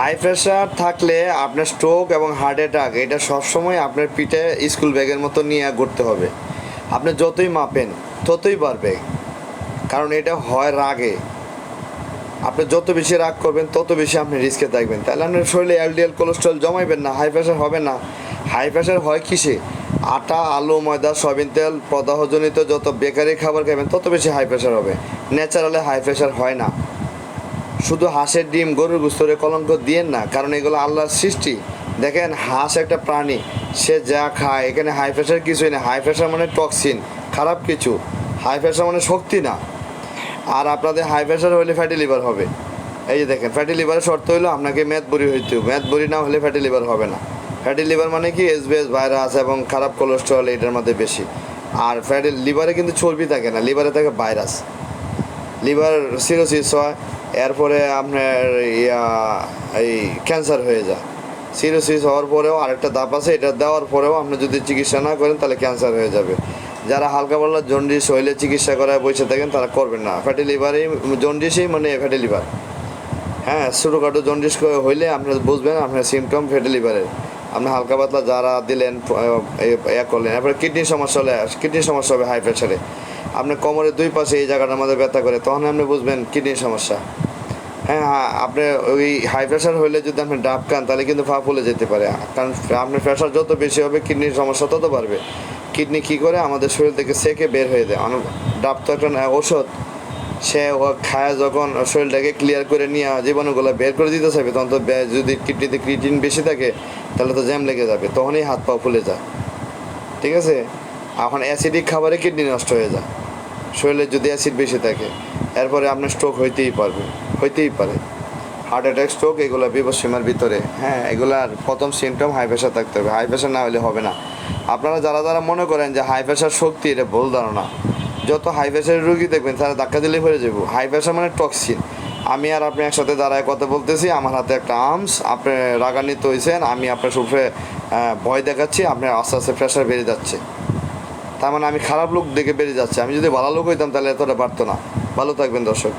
High pressure থাকলে আপনার stroke এবং হার্ট অ্যাটাক এটা সবসময় আপনার পিঠে স্কুল ব্যাগের মতো নিয়ে ঘুরতে হবে। আপনি যতই মাপেন, ততই বাড়বে। কারণ এটা হয় রাগে। আপনি যত বেশি রাগ করবেন, তত বেশি আপনি রিস্কে থাকবেন। তাহলে আপনার শরীরে এলডিএল কোলেস্ট্রল জমাইবেন না হাই প্রেশার হবে না। হাই প্রেশার হয় কিসে? আটা, আলু, ময়দা, সয়াবিন তেল, প্রদাহজনিত যত বেকারি খাবার খাবেন, তত বেশি হাই প্রেশার হবে। ন্যাচারালি হাই প্রেশার হয় না। শুধু হাঁসের ডিম, গরুর গুস্তরে কলঙ্ক দিয়েন না, কারণ এগুলো আল্লাহর সৃষ্টি। দেখেন, হাঁস একটা প্রাণী, সে যা খায়, এখানে হাই প্রেশার কিছুই না হাই প্রেশার মানে টক্সিন খারাপ কিছু। হাই প্রেশার মানে শক্তি না। আর আপনাদের হাই প্রেশার হলে ফ্যাটি লিভার হবে। এই যে দেখেন ফ্যাটি লিভারের শর্ত হলো আপনাকে ম্যাথ বড়ি হইতে ম্যাথ বড়ি না হলে ফ্যাটি লিভার হবে না। ফ্যাটি লিভার মানে কি? এসবিএস ভাইরাস এবং খারাপ কোলেস্ট্রল এটার মধ্যে বেশি। আর ফ্যাটি লিভারে কিন্তু চর্বি থাকে না লিভারে থাকে ভাইরাস লিভার সিরোসিস হয় এরপরে আপনার ইয়া, এই ক্যান্সার হয়ে যায়। সিরোসিস হওয়ার পরেও আরেকটা দাপ আছে, এটা দেওয়ার পরেও আপনি যদি চিকিৎসা না করেন, তাহলে ক্যান্সার হয়ে যাবে। যারা হালকা পাল্লা জন্ডিস হইলে চিকিৎসা করায় বসে থাকেন, তারা করবেন না। ফ্যাটি লিভারই জন্ডিসই মানে ফ্যাটি লিভার হ্যাঁ ছোটোখাটো জন্ডিস হইলে আপনি বুঝবেন আপনার সিমটম ফ্যাটি লিভারের আপনি হালকা পাতলা যারা দিলেন ইয়া করলেন। এরপরে কিডনির সমস্যা হলে কিডনির সমস্যা হবে হাই প্রেশারে আপনি কোমরের দুই পাশে এই জায়গাটার মধ্যে ব্যথা করে তখন আপনি বুঝবেন কিডনির সমস্যা। হ্যাঁ হ্যাঁ আপনি ওই হাই প্রেশার হলে যদি আপনি ডাব খান, তাহলে কিন্তু ফা ফুলে যেতে পারে। কারণ আপনার প্রেশার যত বেশি হবে, কিডনির সমস্যা তত বাড়বে। কিডনি কী করে? আমাদের শরীর থেকে সেকে বের হয়ে দেয়। ডাব তো একটা ওষুধ সে খায় যখন শরীরটাকে ক্লিয়ার করে নিয়ে জীবাণুগুলো বের করে দিতে চাইবে, তখন তো যদি কিডনিতে ক্রিটিন বেশি থাকে, তাহলে তো জ্যাম লেগে যাবে। তখনই হাত পা ফুলে যায়। ঠিক আছে? এখন অ্যাসিডিক খাবারে কিডনি নষ্ট হয়ে যায়। শরীরে যদি অ্যাসিড বেশি থাকে, এরপরে আপনার স্ট্রোক হইতেই পারবে, হইতেই পারে। হার্ট অ্যাটাক স্ট্রোক এগুলো বিপদসীমার ভিতরে। হ্যাঁ এগুলার প্রথম সিমটম হাই প্রেশার থাকতে হবে। হাই প্রেশার না হলে হবে না। আপনারা যারা যারা মনে করেন যে হাই প্রেশার শক্তি এটা ভুল ধারণা, যত হাই প্রেশারের রুগী দেখবেন, তারা ধাক্কা দিলে হয়ে যাব। হাই প্রেশার মানে টক্সিন আমি আর আপনি একসাথে দাঁড়ায় কথা বলতেছি, আমার হাতে একটা আর্মস আপনি রাগান্বিত হয়েছেন আমি আপনার সুফে ভয় দেখাচ্ছি, আপনার আস্তে আস্তে প্রেশার বেড়ে যাচ্ছে। তার মানে আমি খারাপ লোক দেখে বেড়ে যাচ্ছে। আমি যদি ভালো লোক হইতাম তাহলে এতটা পারতো না। ভালো থাকবেন দর্শক।